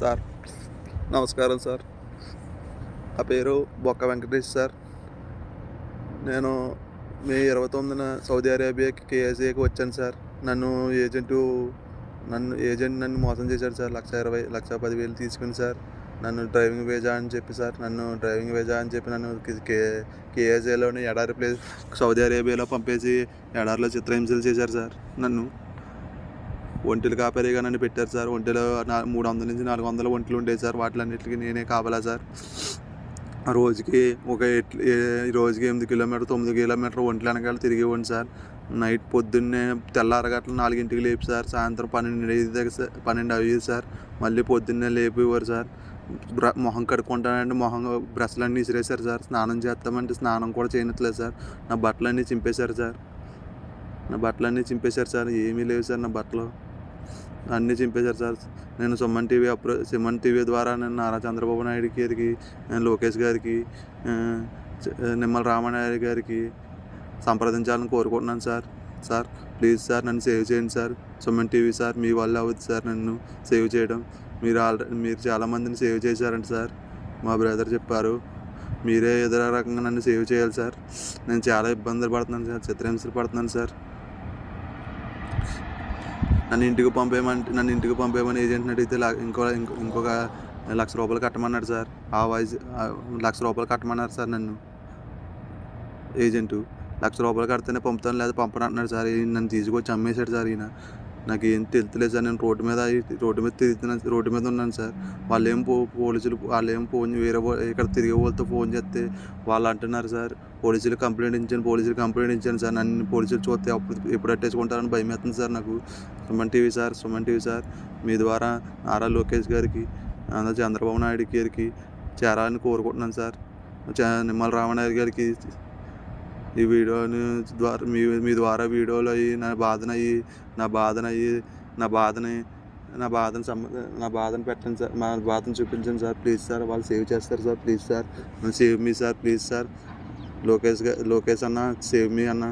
Sir. నమస్కారం sir. నా పేరు బొక్క వెంకటేష్ సార్. నేను మే ఇరవై తొమ్మిదిన సౌదీ అరేబియాకి కేఎస్ఏకి వచ్చాను సార్. నన్ను ఏజెంటు నన్ను ఏజెంట్ నన్ను మోసం చేశాడు సార్. లక్ష ఇరవై లక్ష పదివేలు తీసుకుని సార్. నన్ను డ్రైవింగ్ వేజా అని చెప్పి సార్. నన్ను డ్రైవింగ్ వేజా అని చెప్పి నన్ను కే కేఎస్ఏలోని ఎడారి ప్లేస్ సౌదీ అరేబియాలో పంపేసి ఎడారిలో చిత్రహింసలు చేశారు సార్ నన్ను. ఒంటెలు కాపరిగా నన్ను పెట్టారు సార్. ఒంటెలో మూడు వందల నుంచి నాలుగు వందల ఒంటెలు ఉండేవి సార్. వాటిలన్నిటికీ నేనే కావాలా సార్. రోజుకి ఒక రోజుకి ఎనిమిది కిలోమీటర్ తొమ్మిది కిలోమీటర్ ఒంట్లు వెనకాల తిరిగేవాడిని సార్. నైట్ పొద్దున్నే తెల్లారగట్ల నాలుగింటికి లేపి సార్. సాయంత్రం పన్నెండు ఐదు దగ్గర సార్ పన్నెండు అయ్యేది సార్. మళ్ళీ పొద్దున్నే లేపేవారు సార్. బ్ర మొహం కడుక్కుంటానంటే మొహం బ్రష్లన్నీ విసిరేశారు సార్. స్నానం చేస్తామంటే స్నానం కూడా చేయనట్లేదు సార్. నా బట్టలన్నీ చింపేశారు సార్. నా బట్టలన్నీ చింపేశారు సార్. ఏమీ లేవు సార్ నా బట్టలు. అన్నీ చింపేశారు సార్. నేను సుమన్ టీవీ అప్రో సుమన్ టీవీ ద్వారా నేను నారా చంద్రబాబు నాయుడు గారికి లోకేష్ గారికి నిమ్మల రామానాయుడు గారికి సంప్రదించాలని కోరుకుంటున్నాను సార్. సార్ ప్లీజ్ సార్ నన్ను సేవ్ చేయండి సార్. సుమన్ టీవీ సార్ మీ వల్ల అవుతుంది సార్ నన్ను సేవ్ చేయడం. మీరు ఆల్రెడీ మీరు చాలామందిని సేవ్ చేశారంట సార్. మా బ్రదర్ చెప్పారు మీరే ఏదో రకంగా నన్ను సేవ్ చేయాలి సార్. నేను చాలా ఇబ్బందులు పడుతున్నాను సార్ చిత్రహింసలు పడుతున్నాను సార్. నన్ను ఇంటికి పంపేయమంటే నన్ను ఇంటికి పంపేయమని ఏజెంట్ని అడిగితే ఇంకో ఇంకొక లక్ష రూపాయలు కట్టమన్నాడు సార్. ఆ వాయిస్ లక్ష రూపాయలు కట్టమన్నారు సార్ నన్ను. ఏజెంటు లక్ష రూపాయలు కడితేనే పంపుతాను లేదా పంపను అంటున్నాడు సార్. నన్ను తీసుకొచ్చి అమ్మేశాడు సార్ ఈయన. నాకు ఏం తెలుతులేదు సార్. నేను రోడ్డు మీద రోడ్డు మీద తిరుగుతున్నాను రోడ్డు మీద ఉన్నాను సార్. వాళ్ళు ఏం పో పోలీసులు వాళ్ళు ఏం ఫోన్ వేరే ఇక్కడ తిరిగే వాళ్ళతో ఫోన్ చేస్తే వాళ్ళు అంటున్నారు సార్ పోలీసులు కంప్లైంట్ ఇచ్చాను పోలీసులు కంప్లైంట్ ఇచ్చాను సార్. నన్ను పోలీసులు చూస్తే అప్పుడు ఎప్పుడు అట్టేసుకుంటారని భయం వేస్తుంది సార్ నాకు. Suman TV sir Suman TV sir మీ ద్వారా ఆర్ఆర్ లోకేష్ గారికి అందరూ చంద్రబాబు నాయుడు గారికి చేరాలని కోరుకుంటున్నాను సార్. నిమ్మల రామనాయుడు గారికి ఈ వీడియోని ద్వారా మీ మీ ద్వారా వీడియోలు అయ్యి నా బాధన అయ్యి నా బాధన అయ్యి నా బాధని నా బాధను సమ నా బాధను పెట్టండి సార్. మా బాధను చూపించండి సార్. ప్లీజ్ సార్ వాళ్ళు సేవ్ చేస్తారు sir. Please sir. Save me sir. Please sir. Lokesh Lokesh అన్న సేవ్ మీ అన్న.